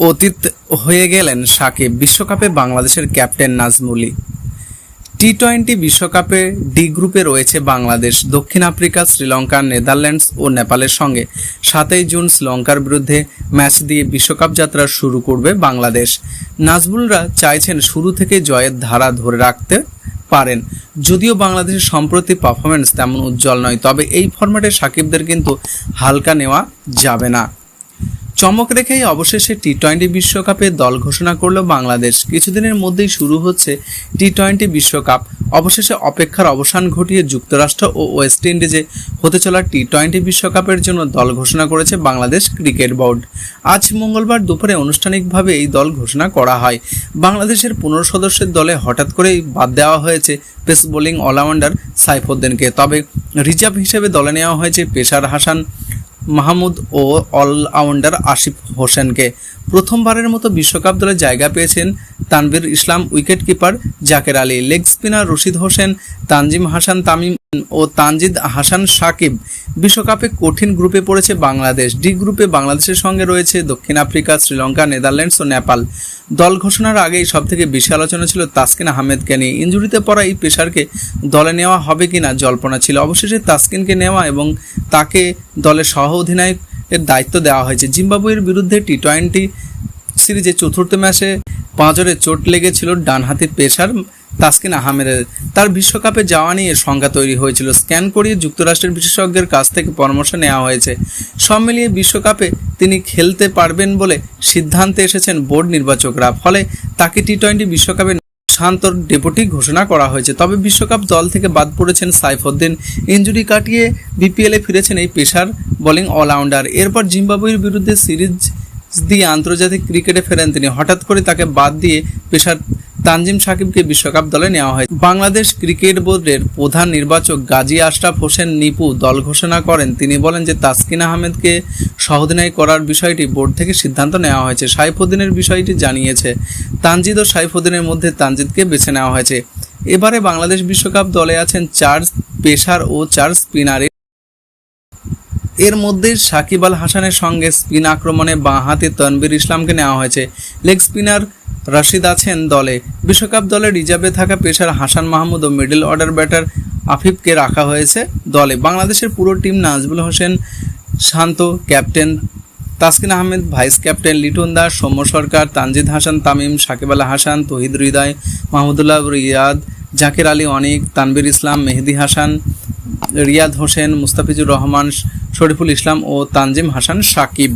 অতীত হয়ে গেলেন সাকিব বিশ্বকাপে বাংলাদেশের ক্যাপ্টেন নাজমুলি টি টোয়েন্টি বিশ্বকাপে ডি গ্রুপে রয়েছে বাংলাদেশ, দক্ষিণ আফ্রিকা, শ্রীলঙ্কা, নেদারল্যান্ডস ও নেপালের সঙ্গে। সাতই জুন শ্রীলঙ্কার বিরুদ্ধে ম্যাচ দিয়ে বিশ্বকাপ যাত্রা শুরু করবে বাংলাদেশ। নাজমুলরা চাইছেন শুরু থেকে জয়ের ধারা ধরে রাখতে পারেন। যদিও বাংলাদেশের সম্প্রতি পারফরমেন্স তেমন উজ্জ্বল নয়, তবে এই ফরম্যাটে সাকিবদের কিন্তু হালকা নেওয়া যাবে না। চমক রেখেই অবশেষে টি টোয়েন্টি বিশ্বকাপে দল ঘোষণা করল বাংলাদেশ। কিছুদিনের মধ্যেই শুরু হচ্ছে টি টোয়েন্টি বিশ্বকাপ। অবশেষে অপেক্ষার অবসান ঘটিয়ে যুক্তরাষ্ট্র ও ওয়েস্ট ইন্ডিজে হতে চলা টি টোয়েন্টি বিশ্বকাপের জন্য দল ঘোষণা করেছে বাংলাদেশ ক্রিকেট বোর্ড। আজ মঙ্গলবার দুপুরে আনুষ্ঠানিকভাবে এই দল ঘোষণা করা হয়। বাংলাদেশের পনেরো সদস্যের দলে হঠাৎ করেই বাদ দেওয়া হয়েছে পেস বোলিং অলরাউন্ডার সাইফুদ্দিনকে। তবে রিজার্ভ হিসেবে দলে নেওয়া হয়েছে পেশার হাসান মাহমুদ ও অলরাউন্ডার আসিফ হোসেনকে প্রথমবারের মতো বিশ্বকাপ দলে জায়গা পেয়েছেন Tanvir Islam, wicket keeper Jaker Ali, leg spinner Rishad Hossain, Tanzim Hasan Tamim ও তানজিদ হাসান সাকিব। বিশ্বকাপে কঠিন গ্রুপে পড়েছে বাংলাদেশ। ডি গ্রুপে বাংলাদেশের সঙ্গে রয়েছে দক্ষিণ আফ্রিকা, শ্রীলঙ্কা, নেদারল্যান্ডস ও নেপাল। দল ঘোষণার আগেই সবথেকে বেশি আলোচনা ছিল তাসকিন আহমেদকে নিয়ে। ইঞ্জুরিতে পড়া এই পেশারকে দলে নেওয়া হবে কিনা জল্পনা ছিল। অবশেষে তাসকিনকে নেওয়া এবং তাকে দলের সহ অধিনায়কের দায়িত্ব দেওয়া হয়েছে। জিম্বাবুয়ের বিরুদ্ধে টি টোয়েন্টি সিরিজে চতুর্থ ম্যাচে পাঁজরে চোট লেগেছিল ডানহাতি পেশার তাসকিন আহমেদের। তার বিশ্বকাপে যাওয়া নিয়ে সংখ্যা তৈরি হয়েছিল। স্ক্যান করিয়ে যুক্তরাষ্ট্রের বিশেষজ্ঞের কাছ থেকে পরামর্শ নেওয়া হয়েছে। সব মিলিয়ে বিশ্বকাপে তিনি খেলতে পারবেন বলে সিদ্ধান্তে এসেছেন বোর্ড নির্বাচকরা। ফলে তাকে টি টোয়েন্টি বিশ্বকাপে শান্তর ডেপুটি ঘোষণা করা হয়েছে। তবে বিশ্বকাপ দল থেকে বাদ পড়েছেন সাইফুদ্দিন ইঞ্জুরি কাটিয়ে বিপিএলে ফিরেছেন এই পেশার বোলিং অলরাউন্ডার। এরপর জিম্বাবুয়ের বিরুদ্ধে সিরিজ দিয়ে আন্তর্জাতিক ক্রিকেটে ফেরেন তিনি। হঠাৎ করে তাকে বাদ দিয়ে পেশার তানজিম সাকিবকে বিশ্বকাপ দলে নেওয়া হয়। বাংলাদেশ ক্রিকেট বোর্ডের প্রধান নির্বাচক গাজী আশরাফ হোসেন নিপু দল ঘোষণা করেন। তিনি বলেন যে, তাসকিন আহমেদকে সহদিনায় করার বিষয়টি বোর্ড থেকে সিদ্ধান্ত নেওয়া হয়েছে। সাইফুদ্দিনের বিষয়টি জানিয়েছে, তানজিদ ও সাইফুদ্দিনের মধ্যে তানজিদকে বেছে নেওয়া হয়েছে। এবারে বাংলাদেশ বিশ্বকাপ দলে আছেন চার পেসার ও চার স্পিনারে এর মধ্যে সাকিব আল হাসানের সঙ্গে স্পিন আক্রমণে বাঁ হাতে তনবির ইসলামকে নেওয়া হয়েছে। লেগ স্পিনার রশিদ আছেন দলে। বিশ্বকাপ দলে রিজার্ভে থাকা পেশার হাসান মাহমুদ ও মিডল অর্ডার ব্যাটার আফিফকে রাখা হয়েছে দলে। বাংলাদেশের পুরো team Najmul Hossain Shanto, captain Taskin Ahmed, vice captain Litton Das, Soumya Sarkar, Tanzid Hasan, Tamim, Shakib Al Hasan, Towhid Hridoy, Mahmudullah Riyad, Zakir Ali Anik Tanvir Islam, Mehedi Hasan, Riyad Hossain, Mustafizur Rahman Shoriful Islam ও তানজিম হাসান সাকিব।